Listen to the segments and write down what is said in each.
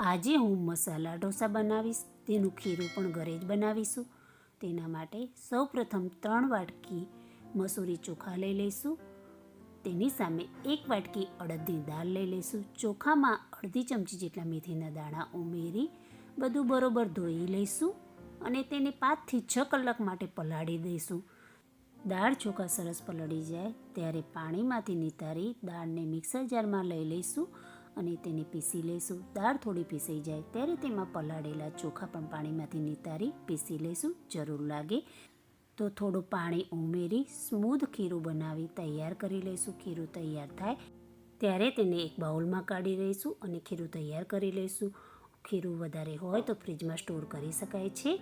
આજે હું મસાલા ઢોસા બનાવીશ, તેનું ખીરું પણ ઘરે જ બનાવીશું. તેના માટે સૌપ્રથમ ત્રણ વાટકી મસૂરી ચોખા લઈ લઈશું. તેની સામે એક વાટકી અડદની દાળ લઈ લઈશું. ચોખામાં અડધી ચમચી જેટલા મેથીના દાણા ઉમેરી બધું બરોબર ધોઈ લઈશું અને તેને પાંચથી છ કલાક માટે પલાળી દઈશું. દાળ ચોખા સરસ પલળી જાય, ત્યારે પાણીમાંથી નિતારી દાળને મિક્સર જારમાં લઈ લઈશું. અને તેને પીસી લઈશું. દાળ થોડી પીસાઈ જાય ત્યારે તેમાં પલાળેલા ચોખા પણ પાણીમાંથી નિતારી પીસી લઈશું. જરૂર લાગે તો થોડું પાણી ઉમેરી સ્મૂધ ખીરું બનાવી તૈયાર કરી લઈશું. ખીરું તૈયાર થાય ત્યારે તેને એક બાઉલમાં કાઢી લઈશું અને ખીરું તૈયાર કરી લઈશું. ખીરું વધારે હોય તો ફ્રીજમાં સ્ટોર કરી શકાય છે.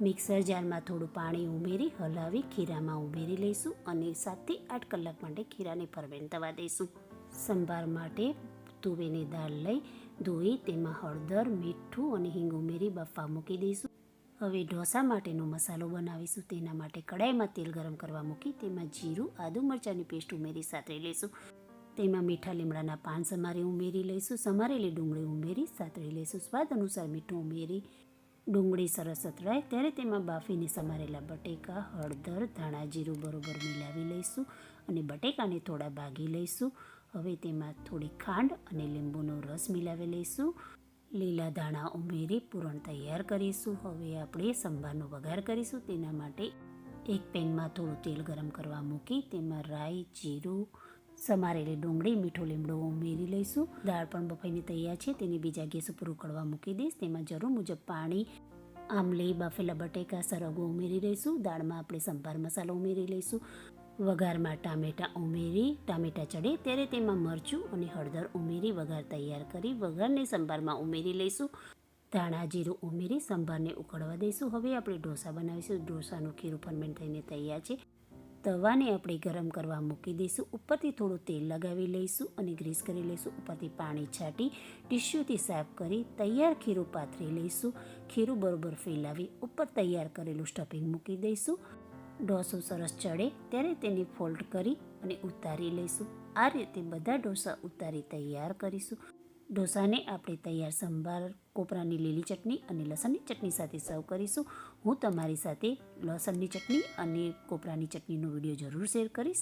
મિક્સર જારમાં થોડું પાણી ઉમેરી હલાવી ખીરામાં ઉમેરી લઈશું અને સાતથી આઠ કલાક માટે ખીરાને ફરમેન્ટ થવા દઈશું. સંભાર માટે તુવેરની દાળ લઈ, ધોઈ, તેમાં હળદર, મીઠું અને હિંગ ઉમેરી બફા મૂકી દઈશું. હવે ઢોસા માટેનો મસાલો બનાવીશું. તેના માટે કડાઈમાં તેલ ગરમ કરવા મૂકી, તેમાં જીરું, આદુ મરચાંની પેસ્ટ ઉમેરી સાતરી લઈશું. તેમાં મીઠા લીમડાના પાન સમારે ઉમેરી લઈશું. સમારેલી ડુંગળી ઉમેરી સાતરી લઈશું. સ્વાદ અનુસાર મીઠું ઉમેરી ડુંગળી સરસ અથડાય. ત્યારે તેમાં બાફીને સમારેલા બટેકા, હળદર, ધાણા જીરું બરોબર મિલાવી લઈશું અને બટેકાને થોડા ભાગી લઈશું. હવે તેમાં થોડી ખાંડ અને લીંબુનો રસ મિલાવી લઈશું. લીલા ધાણા ઉમેરી પૂરણ તૈયાર કરીશું. હવે આપણે સંભારનો વઘાર કરીશું. તેના માટે એક પેનમાં થોડું તેલ ગરમ કરવા મૂકી તેમાં રાઈ, જીરું, સમારેલી ડુંગળી, મીઠો લીમડો ઉમેરી લઈશું. દાળ પણ બફાઈને તૈયાર છે. તેને બીજા ગેસ ઉપર ઉકળવા મૂકી દઈશ. તેમાં જરૂર મુજબ પાણી, આમલી, બાફેલા બટેકા સરગો ઉમેરી લઈશું. દાળમાં આપણે સંભાર મસાલો ઉમેરી લઈશું. વઘારમાં ટામેટાં ઉમેરી, ટામેટાં ચડે ત્યારે તેમાં મરચું અને હળદર ઉમેરી, વઘાર તૈયાર કરી વઘારને સંભારમાં ઉમેરી લઈશું. ધાણા જીરું ઉમેરી, સંભારને ઉકળવા દઈશું. હવે આપણે ઢોસા બનાવીશું. ઢોસાનું ખીરું ફરમેન્ટ થઈને તૈયાર છે. તવાને આપણે ગરમ કરવા મૂકી દઈશું. ઉપરથી થોડું તેલ લગાવી લઈશું અને ગ્રીસ કરી લઈશું. ઉપરથી પાણી છાંટી ટીશ્યુથી સાફ કરી તૈયાર ખીરું પાથરી લઈશું. ખીરું બરોબર ફેલાવી ઉપર તૈયાર કરેલું સ્ટફિંગ મૂકી દઈશું. ઢોસો સરસ ચડે, ત્યારે તેને ફોલ્ડ કરી અને ઉતારી લઈશું. આ રીતે બધા ઢોસા ઉતારી તૈયાર કરીશું. ઢોસાને આપણે તૈયાર સંભાર, કોપરાની લીલી ચટણી અને લસણની ચટણી સાથે સર્વ કરીશું. હું તમારી સાથે લસણની ચટણી અને કોપરાની ચટણીનો વીડિયો જરૂર શેર કરીશ.